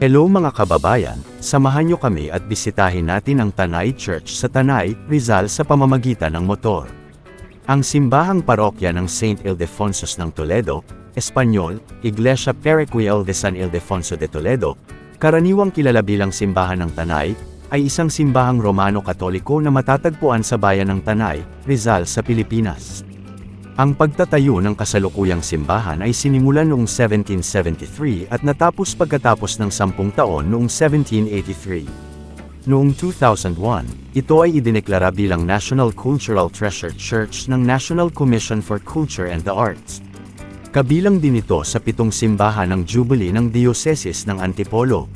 Hello mga kababayan, samahan nyo kami at bisitahin natin ang Tanay Church sa Tanay, Rizal sa pamamagitan ng motor. Ang simbahang parokya ng St. Ildefonsus ng Toledo, Espanyol, Iglesia Periquiel de San Ildefonso de Toledo, karaniwang kilala bilang simbahan ng Tanay, ay isang simbahang Romano-Katoliko na matatagpuan sa bayan ng Tanay, Rizal sa Pilipinas. Ang pagtatayo ng kasalukuyang simbahan ay sinimulan noong 1773 at natapos pagkatapos ng sampung taon noong 1783. Noong 2001, ito ay idineklara bilang National Cultural Treasure Church ng National Commission for Culture and the Arts. Kabilang din ito sa pitong simbahan ng Jubilee ng Diocese ng Antipolo.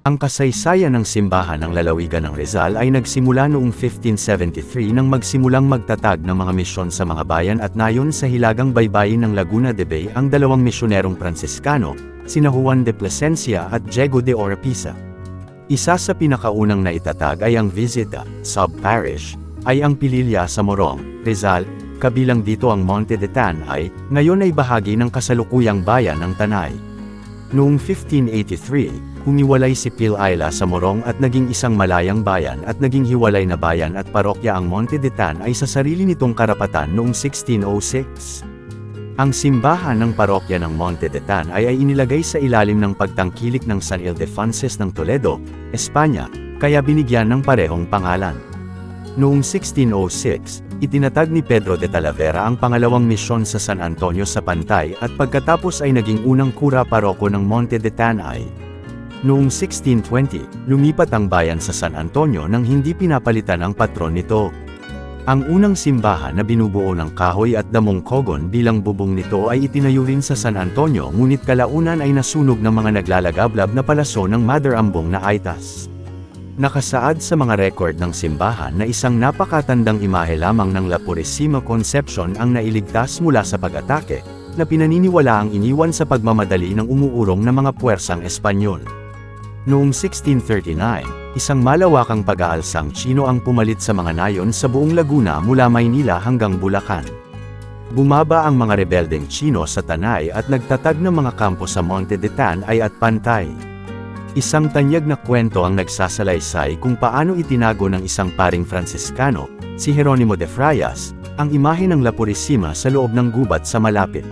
Ang kasaysayan ng simbahan ng lalawigan ng Rizal ay nagsimula noong 1573 nang magsimulang magtatag ng mga misyon sa mga bayan at nayon sa hilagang baybayin ng Laguna de Bay ang dalawang misyonerong Pransiskano, sina Juan de Plasencia at Diego de Oropesa. Isa sa pinakaunang naitatag ay ang Visita, sub-parish, ay ang Pililya sa Morong, Rizal, kabilang dito ang Monte de Tanay, ngayon ay bahagi ng kasalukuyang bayan ng Tanay. Noong 1583, humiwalay si Pilila sa Morong at naging isang malayang bayan at naging hiwalay na bayan at parokya ang Monte de Tan ay sa sarili nitong karapatan noong 1606. Ang simbahan ng parokya ng Monte de Tanay ay inilagay sa ilalim ng pagtangkilik ng San Ildefonses ng Toledo, Espanya, kaya binigyan ng parehong pangalan. Noong 1606, itinatag ni Pedro de Talavera ang pangalawang misyon sa San Antonio sa Pantay at pagkatapos ay naging unang kura paroko ng Monte de Tanay. Noong 1620, lumipat ang bayan sa San Antonio nang hindi pinapalitan ang patron nito. Ang unang simbahan na binubuo ng kahoy at damong kogon bilang bubong nito ay itinayo rin sa San Antonio ngunit kalaunan ay nasunog ng mga naglalagablab na palaso ng Mother Ambong na Aitas. Nakasaad sa mga record ng simbahan na isang napakatandang imahe lamang ng La Purisima Conception ang nailigtas mula sa pag-atake, na pinaniniwala ang iniwan sa pagmamadali ng umuurong na mga puwersang Espanyol. Noong 1639, isang malawakang pag-aalsang Chino ang pumalit sa mga nayon sa buong Laguna mula Maynila hanggang Bulacan. Bumaba ang mga rebeldeng Chino sa Tanay at nagtatag ng mga kampo sa Monte de Tanay at Pantay. Isang tanyag na kwento ang nagsasalaysay kung paano itinago ng isang paring Franciscano, si Jeronimo de Frias, ang imahe ng La Purisima sa loob ng gubat sa malapit.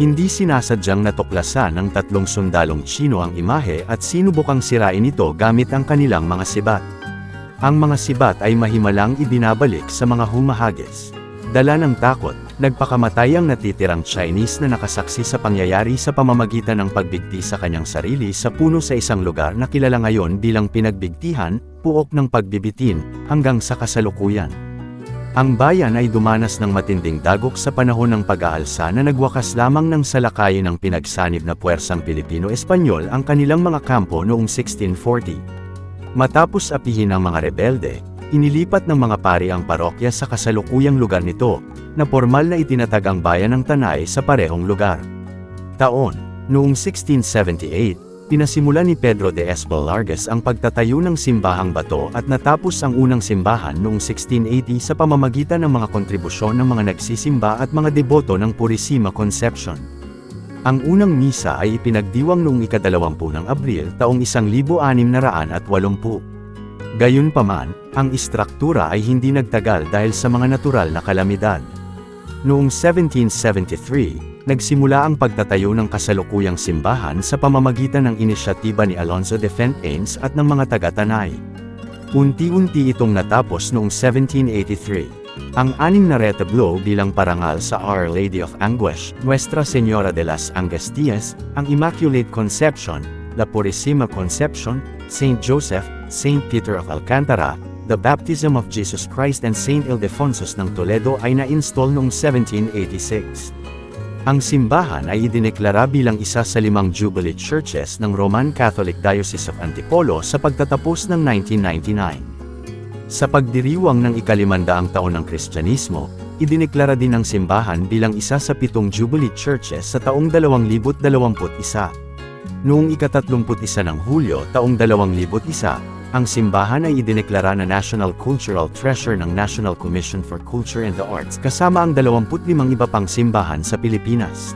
Hindi sinasadyang natuklasan ng tatlong sundalong Chino ang imahe at sinubukang sirain ito gamit ang kanilang mga sibat. Ang mga sibat ay mahimalang ibinabalik sa mga humahagis. Dala ng takot, nagpakamatay ang natitirang Chinese na nakasaksi sa pangyayari sa pamamagitan ng pagbigti sa kanyang sarili sa puno sa isang lugar na kilala ngayon bilang pinagbigtihan, puok ng pagbibitin, hanggang sa kasalukuyan. Ang bayan ay dumanas ng matinding dagok sa panahon ng pag-aalsa na nagwakas lamang ng salakayin ng pinagsanib na puwersang Pilipino-Espanyol ang kanilang mga kampo noong 1640. Matapos apihin ang mga rebelde, inilipat ng mga pari ang parokya sa kasalukuyang lugar nito, na formal na itinatag ang bayan ng Tanay sa parehong lugar. Taon, noong 1678, pinasimula ni Pedro de Espelargas ang pagtatayo ng simbahang bato at natapos ang unang simbahan noong 1680 sa pamamagitan ng mga kontribusyon ng mga nagsisimba at mga deboto ng Purisima Conception. Ang unang misa ay ipinagdiwang noong ikadalawampu ng Abril taong 1680. Gayunpaman, ang istruktura ay hindi nagtagal dahil sa mga natural na kalamidad. Noong 1773, nagsimula ang pagtatayo ng kasalukuyang simbahan sa pamamagitan ng inisyatiba ni Alonso de Fontaines at ng mga taga-Tanay. Unti-unti itong natapos noong 1783. Ang anim na retablo bilang parangal sa Our Lady of Anguish, Nuestra Señora de las Angustias, ang Immaculate Conception, La Purisima Conception, Saint Joseph, Saint Peter of Alcantara, The Baptism of Jesus Christ and Saint Ildefonsus ng Toledo ay na-install noong 1786. Ang simbahan ay idineklara bilang isa sa limang Jubilee Churches ng Roman Catholic Diocese of Antipolo sa pagtatapos ng 1999. Sa pagdiriwang ng ikalimandaang taon ng Kristyanismo, idineklara din ang simbahan bilang isa sa pitong Jubilee Churches sa taong 2021. Noong ikatatlumput-isa ng Hulyo taong 2001, ang simbahan ay idineklara na National Cultural Treasure ng National Commission for Culture and the Arts kasama ang 25 iba pang simbahan sa Pilipinas.